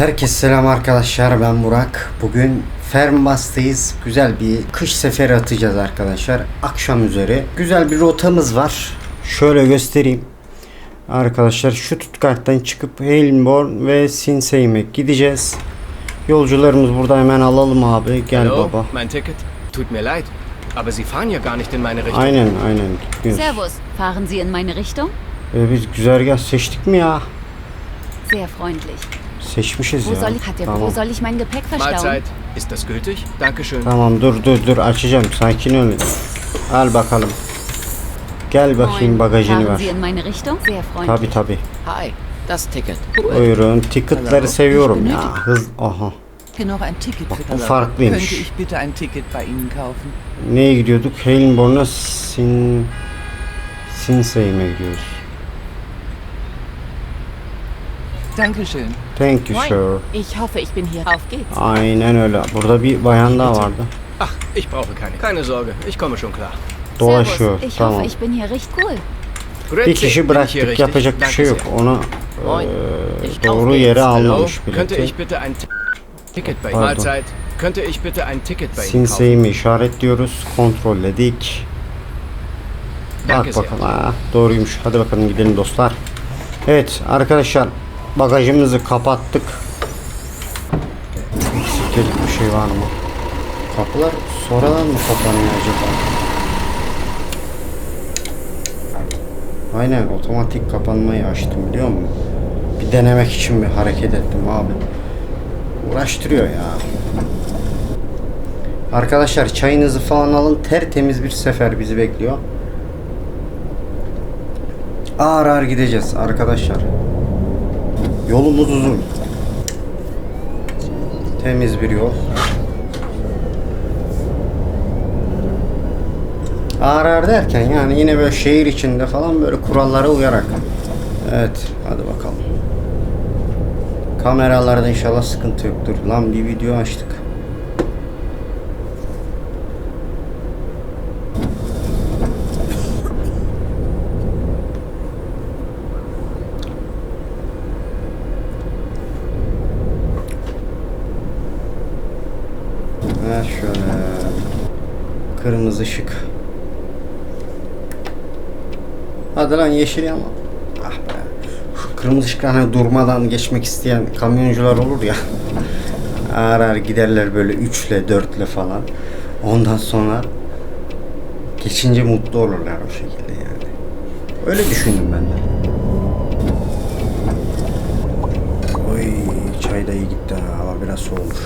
Herkese selam arkadaşlar ben Burak. Bugün Fermbas'tayız. Güzel bir kış seferi atacağız arkadaşlar. Akşam üzeri. Güzel bir rotamız var. Şöyle göstereyim. Arkadaşlar şu Stuttgart'tan çıkıp Heilbronn ve Sinsheim'e gideceğiz. Yolcularımız burada hemen alalım abi. Gel Hallo, baba. mein Ticket. Tut mir leid, aber Sie fahren ja gar nicht in meine Richtung. Aynen aynen. Gitmiyoruz. Servus, fahren Sie in meine Richtung? Ee, biz güzergah seçtik mi ya? Sehr freundlich. Seçmişiz Wo ya. soll ich, hat der, Tamam. wo soll ich mein Gepäck verstauen? Mahlzeit. Ist das gültig? Dankeschön. Tamam dur dur dur açacağım sakin ol. Al bakalım. Gel bakayım bagajını Fahren ver. Sie in meine Richtung? Sehr freundlich. Tabi tabi. Hi, das Ticket. Buyurun. Ticketları seviyorum ya. Hız aha. Hier noch ein Ticket für bu Könnte farklıymış. ich bitte ein Ticket bei Ihnen kaufen? Neye gidiyorduk? Heilbronn'a Sin Sinsheim'e gidiyoruz. Dankeschön. Thank you sir. Ich hoffe, ich bin hier. Auf geht's. Aynen öyle. Burada bir bayan daha vardı. Ach, ich brauche keine. Keine Sorge, ich komme schon klar. Dolaşıyor. Servus, ich Tamam. hoffe, ich bin hier richtig cool. Bir kişi bıraktık. Yapacak bir Danke şey yok. Ona Moin. Ich doğru yere. Hallo, almamış könnte bileti. ich bitte ein Ti- Ticket bei? Pardon. Mahlzeit. Könnte ich bitte ein Ticket bei Ihnen kaufen? Sinsheim'i işaretliyoruz. Kontrolledik. Danke Bak sehr. bakalım. Ha, doğruymuş. Hadi bakalım gidelim dostlar. Evet arkadaşlar bagajımızı kapattık. Siktirdik bir şey var mı? Kapılar sonradan mı kapanıyor acaba? Aynen otomatik kapanmayı açtım biliyor musun? Bir denemek için bir hareket ettim abi. Uğraştırıyor ya. Arkadaşlar çayınızı falan alın. Tertemiz bir sefer bizi bekliyor. Ağır ağır gideceğiz arkadaşlar. Yolumuz uzun. Temiz bir yol. Ağır derken yani yine böyle şehir içinde falan böyle kurallara uyarak. Evet hadi bakalım. Kameralarda inşallah sıkıntı yoktur. Lan bir video açtık. Ha şöyle. Kırmızı ışık. Hadi lan yeşil ama. Ah be. Şu kırmızı ışıktan hani durmadan geçmek isteyen kamyoncular olur ya. ağır ağır giderler böyle üçle dörtle falan. Ondan sonra geçince mutlu olurlar o şekilde yani. Öyle düşündüm ben de. Oy çay da iyi gitti ha. Hava biraz soğumuş.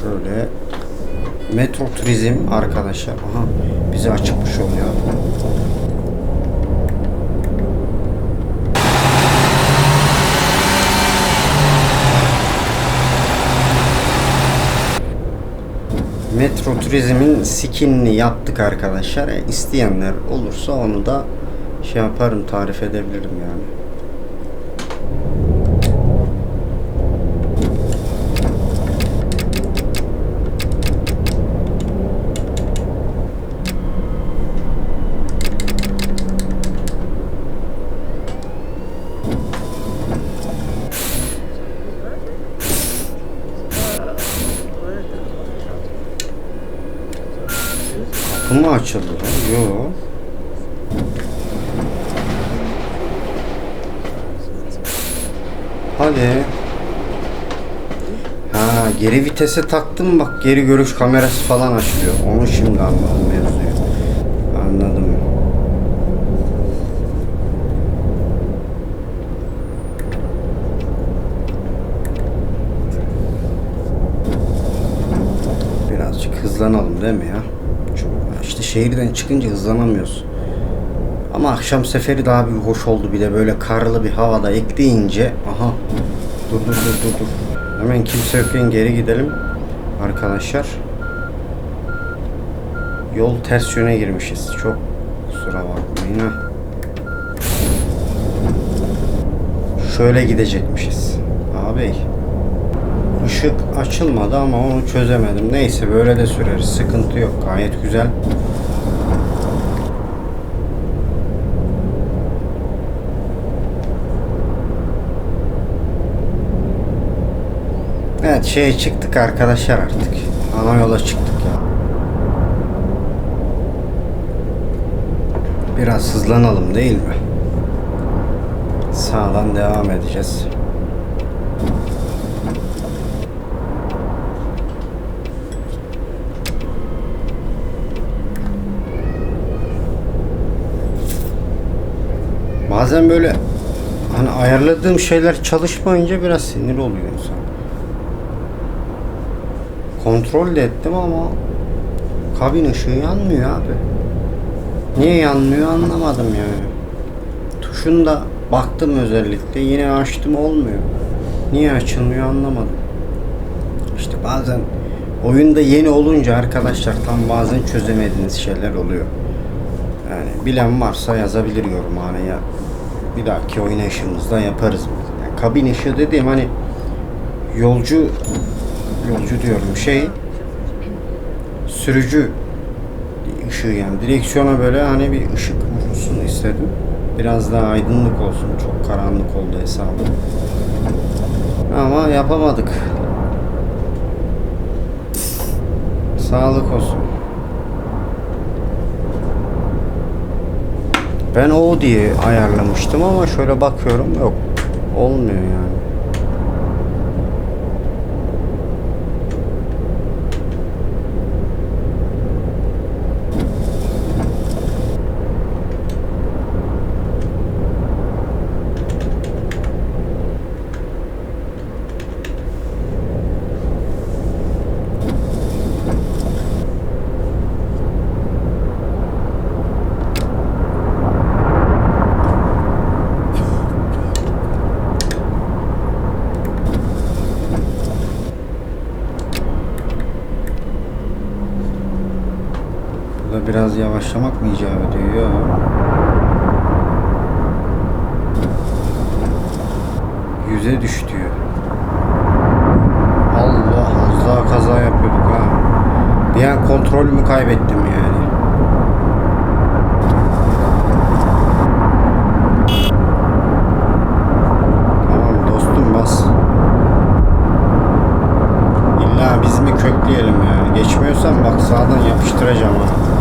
Şöyle Metro Turizm arkadaşlar. Aha bizi açıkmış oluyor. Metro Turizm'in skinini yaptık arkadaşlar. E, isteyenler olursa onu da şey yaparım tarif edebilirim yani. Kapı mı açıldı lan? Yo. Hadi. Ha geri vitese taktım bak geri görüş kamerası falan açılıyor. Onu şimdi anladım mevzuyu. Anladım. Birazcık hızlanalım değil mi ya? Çok, işte şehirden çıkınca hızlanamıyoruz. Ama akşam seferi daha bir hoş oldu. Bir de böyle karlı bir havada ekleyince aha dur dur dur dur dur. Hemen kimse yokken geri gidelim arkadaşlar. Yol ters yöne girmişiz. Çok kusura bakmayın ha. Şöyle gidecekmişiz. Ağabey. Işık açılmadı ama onu çözemedim. Neyse böyle de süreriz. Sıkıntı yok. Gayet güzel. Evet şeye çıktık arkadaşlar artık. Ana yola çıktık ya. Biraz hızlanalım değil mi? Sağdan devam edeceğiz. Bazen böyle hani ayarladığım şeyler çalışmayınca biraz sinir oluyor insan. Kontrol de ettim ama kabin ışığı yanmıyor abi. Niye yanmıyor anlamadım yani. Tuşunda baktım özellikle yine açtım olmuyor. Niye açılmıyor anlamadım. İşte bazen oyunda yeni olunca arkadaşlar tam bazen çözemediğiniz şeyler oluyor. Yani bilen varsa yazabilir yorumhaneye. Bir dahaki oynayışımızda yaparız. Yani kabin ışığı dediğim hani yolcu yolcu diyorum şey sürücü ışığı yani direksiyona böyle hani bir ışık vursun istedim. Biraz daha aydınlık olsun. Çok karanlık oldu hesabı. Ama yapamadık. Sağlık olsun. Ben o diye ayarlamıştım ama şöyle bakıyorum yok. Olmuyor yani. Burada biraz yavaşlamak mı icap ediyor? Yok. Yüze düş diyor. Allah az daha kaza yapıyorduk ha. Bir an kontrolümü kaybettim yani. Tamam dostum bas. İlla biz mi kökleyelim yani? Geçmiyorsan bak sağdan yapıştıracağım ha.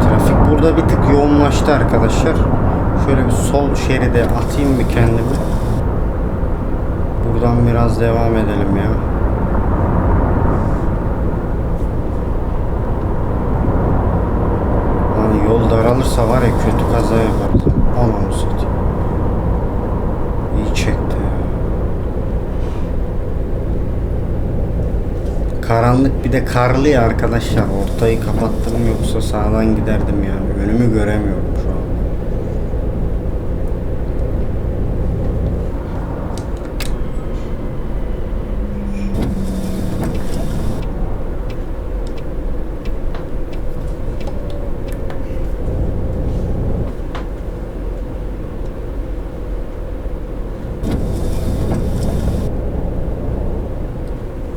Trafik burada bir tık yoğunlaştı arkadaşlar. Şöyle bir sol şeride atayım bir kendimi. Buradan biraz devam edelim ya. Lan yol daralırsa var ya kötü kaza yaparız. Anamı satayım. İyi çekti. Karanlık bir de karlı ya arkadaşlar. Ortayı kapattım yoksa sağdan giderdim yani. Önümü göremiyorum şu an.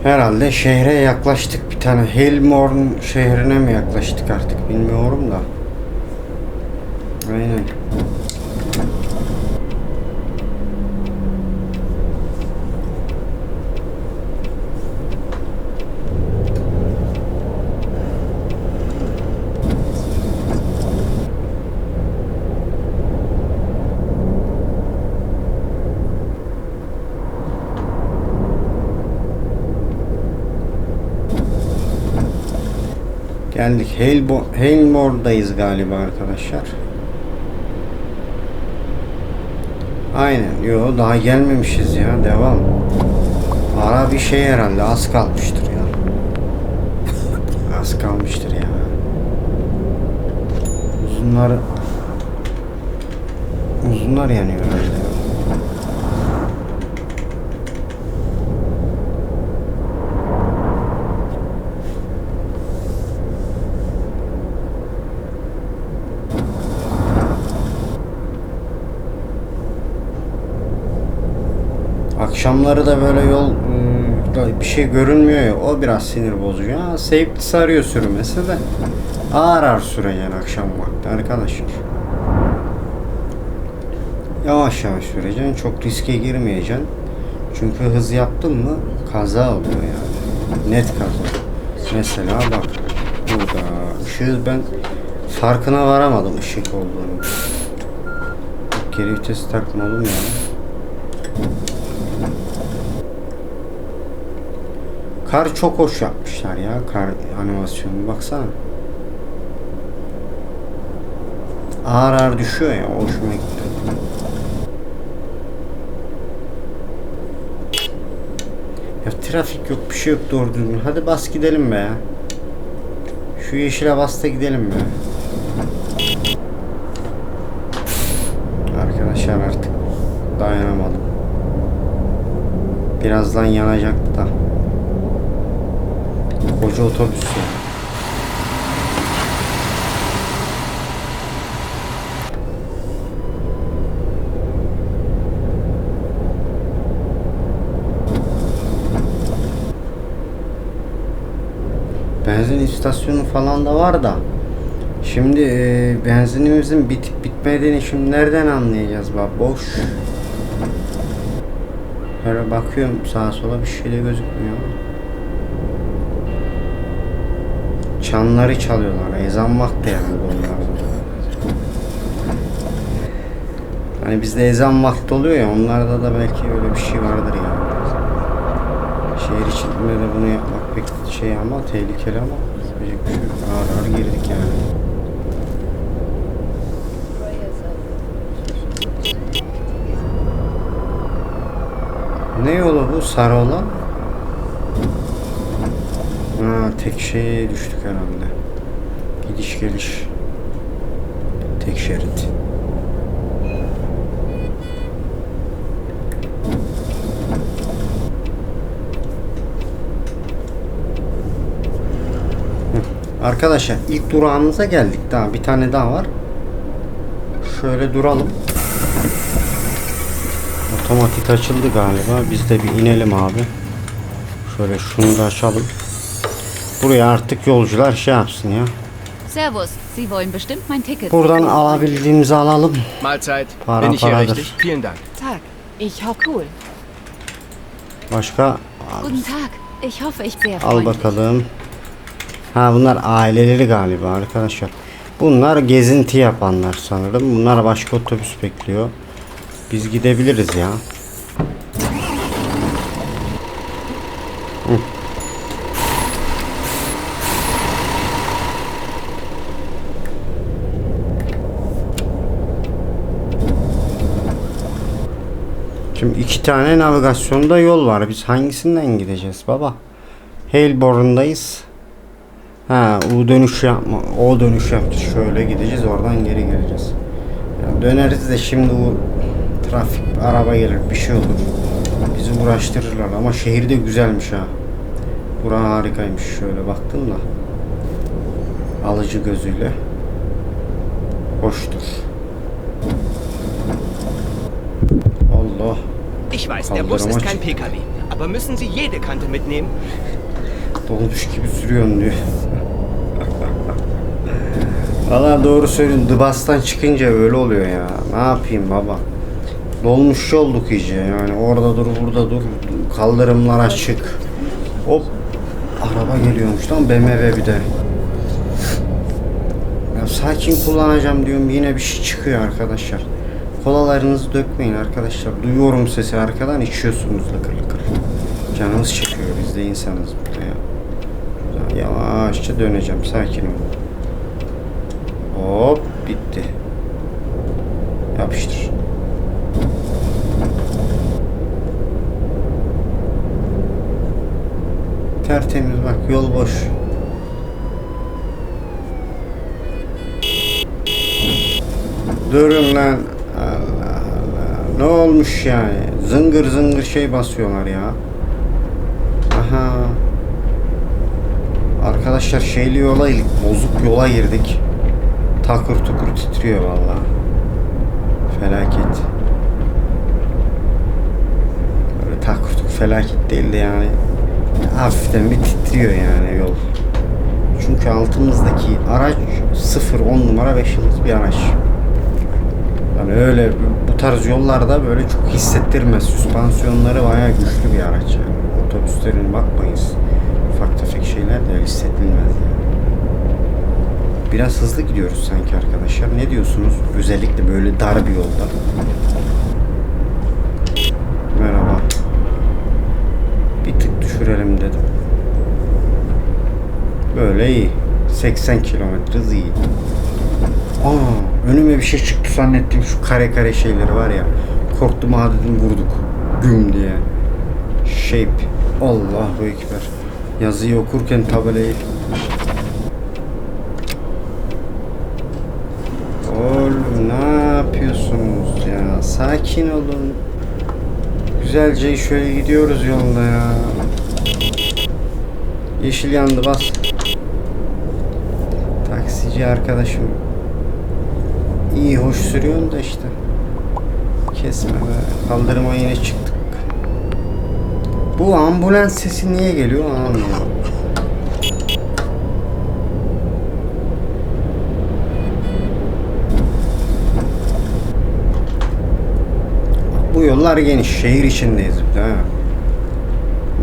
Herhalde şehre yaklaştık bir tane. Helmorn şehrine mi yaklaştık artık bilmiyorum da. Aynen. Geldik. Heilbo Heilmor'dayız galiba arkadaşlar. Aynen. Yo daha gelmemişiz ya. Devam. Ara bir şey herhalde. Az kalmıştır ya. az kalmıştır ya. Uzunlar uzunlar yanıyor herhalde. Akşamları da böyle yol da bir şey görünmüyor ya o biraz sinir bozucu. Ha, safety sarıyor sürmesi de ağır ağır süren yani akşam vakti arkadaşlar. Yavaş yavaş süreceksin. Çok riske girmeyeceksin. Çünkü hız yaptın mı kaza oluyor yani. Net kaza. Mesela bak burada ışığı ben farkına varamadım ışık olduğunu. Geri vites takmalım ya. Kar çok hoş yapmışlar ya kar animasyonu baksana. Ağır ağır düşüyor ya hoşuma gitti. Ya trafik yok bir şey yok doğru düzgün. Hadi bas gidelim be ya. Şu yeşile bas da gidelim be. Arkadaşlar artık dayanamadım. Birazdan yanacaktı da. Koca otobüs ya. Benzin istasyonu falan da var da. Şimdi e, benzinimizin bitip bitmediğini şimdi nereden anlayacağız bak boş. Böyle bakıyorum sağa sola bir şey de gözükmüyor. Çanları çalıyorlar. Ezan vakti yani bunlar. Hani bizde ezan vakti oluyor ya onlarda da belki öyle bir şey vardır yani. Şehir içinde de bunu yapmak pek şey ama tehlikeli ama yapacak bir şey yok. Ağır ağır girdik yani. Ne yolu bu? Sarı olan? Ha, tek şeye düştük herhalde. Gidiş geliş. Tek şerit. Arkadaşlar ilk durağımıza geldik. Daha bir tane daha var. Şöyle duralım. Otomatik açıldı galiba. Biz de bir inelim abi. Şöyle şunu da açalım. Buraya artık yolcular şey yapsın ya. Servus, Sie wollen bestimmt mein Ticket. Buradan alabildiğimizi alalım. Mahlzeit. Para Bin ich hier paradır. richtig? Vielen Dank. Tag. Ich hoffe cool. Başka Guten Tag. Ich hoffe, ich sehr al freundlich. bakalım. Ha bunlar aileleri galiba arkadaşlar. Bunlar gezinti yapanlar sanırım. Bunlar başka otobüs bekliyor. Biz gidebiliriz ya. Şimdi iki tane navigasyonda yol var. Biz hangisinden gideceğiz baba? Heilborn'dayız. Ha, U dönüş yapma. O dönüş yapacağız. Şöyle gideceğiz. Oradan geri geleceğiz. Ya döneriz de şimdi bu trafik araba gelir bir şey olur. Bizi uğraştırırlar ama şehir de güzelmiş ha. Bura harikaymış şöyle baktım da. Alıcı gözüyle. Hoştur. Allah. Ich weiß, der Bus ist kein PKW. Aber müssen Sie jede Kante mitnehmen? Dolmuş gibi sürüyorsun diyor. Valla doğru söylüyorsun. Dıbastan çıkınca öyle oluyor ya. Ne yapayım baba? Dolmuş olduk iyice yani. Orada dur burada dur. Kaldırımlar açık. Hop. Araba geliyormuş lan BMW bir de. Ya sakin kullanacağım diyorum yine bir şey çıkıyor arkadaşlar. Kolalarınızı dökmeyin arkadaşlar. Duyuyorum sesi arkadan içiyorsunuz lıkır lıkır. Canımız çekiyor biz de insanız burada ya. Yavaşça döneceğim sakin ol. Hop bitti. Yapıştır. Tertemiz bak yol boş. Durun lan. Ne olmuş yani? Zıngır zıngır şey basıyorlar ya. Aha. Arkadaşlar şeyli yola girdik. Bozuk yola girdik. Takır tukur titriyor vallahi. Felaket. Böyle takır tukur felaket değil de yani hafiften bir titriyor yani yol. Çünkü altımızdaki araç 0 10 numara 5 yıldız bir araç. Ben öyle bu tarz yollarda böyle çok hissettirmez. Süspansiyonları bayağı güçlü bir araç yani. Otobüslerin bakmayız. Ufak tefek şeyler de hissettilmez yani. Biraz hızlı gidiyoruz sanki arkadaşlar. Ne diyorsunuz? Özellikle böyle dar bir yolda. Merhaba. Bir tık düşürelim dedim. Böyle iyi. 80 kilometre hız iyi. Aa, önüme bir şey çıktı zannettim şu kare kare şeyleri var ya. Korktum ha dedim vurduk. Güm diye. Shape. Allahu Ekber. Yazıyı okurken tabelayı. Oğlum ne yapıyorsunuz ya? Sakin olun. Güzelce şöyle gidiyoruz yolda ya. Yeşil yandı bas. Taksici arkadaşım. İyi hoş sürüyorsun da işte. Kesme be. Kaldırıma yine çıktık. Bu ambulans sesi niye geliyor anlamıyorum. Bu yollar geniş. Şehir içindeyiz bir de.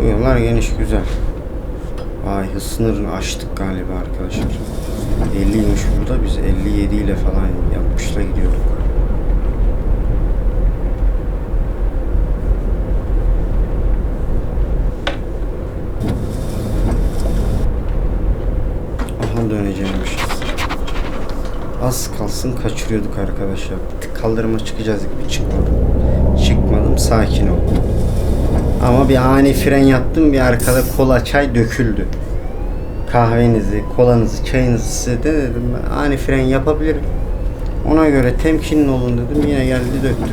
Bu yollar geniş güzel. Ay hız sınırını aştık galiba arkadaşlar. 50'ymiş burada biz 57 ile falan yapmışla gidiyorduk. Aha döneceğimmişiz. Az kalsın kaçırıyorduk arkadaşlar. Kaldırıma çıkacağız gibi çıkmadım. Çıkmadım sakin ol. Ama bir ani fren yaptım bir arkada kola çay döküldü. Kahvenizi, kolanızı, çayınızı size de dedim ben ani fren yapabilirim. Ona göre temkinli olun dedim yine geldi döktü.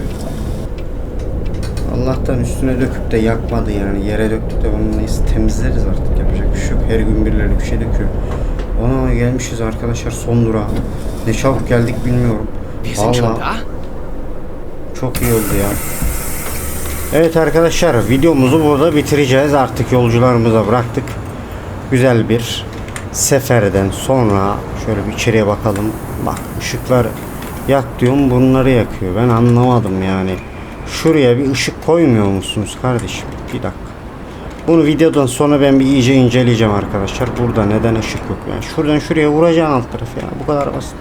Allah'tan üstüne döküp de yakmadı yani yere döktü de onu neyse temizleriz artık yapacak bir şey yok. Her gün birileri bir şey döküyor. Ona gelmişiz arkadaşlar son durağa. Ne çabuk geldik bilmiyorum. Da? çok iyi oldu ya. Evet arkadaşlar videomuzu burada bitireceğiz. Artık yolcularımıza bıraktık. Güzel bir seferden sonra şöyle bir içeriye bakalım. Bak ışıklar yak diyorum bunları yakıyor. Ben anlamadım yani. Şuraya bir ışık koymuyor musunuz kardeşim? Bir dakika. Bunu videodan sonra ben bir iyice inceleyeceğim arkadaşlar. Burada neden ışık yok yani. Şuradan şuraya vuracaksın alt tarafı yani. Bu kadar basit.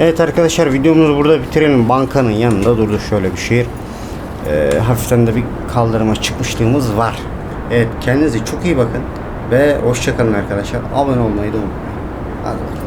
Evet arkadaşlar videomuzu burada bitirelim. Bankanın yanında durdu şöyle bir şehir. Ee, hafiften de bir kaldırıma çıkmışlığımız var. Evet kendinize çok iyi bakın. Ve hoşçakalın arkadaşlar. Abone olmayı da unutmayın. Hadi bakalım.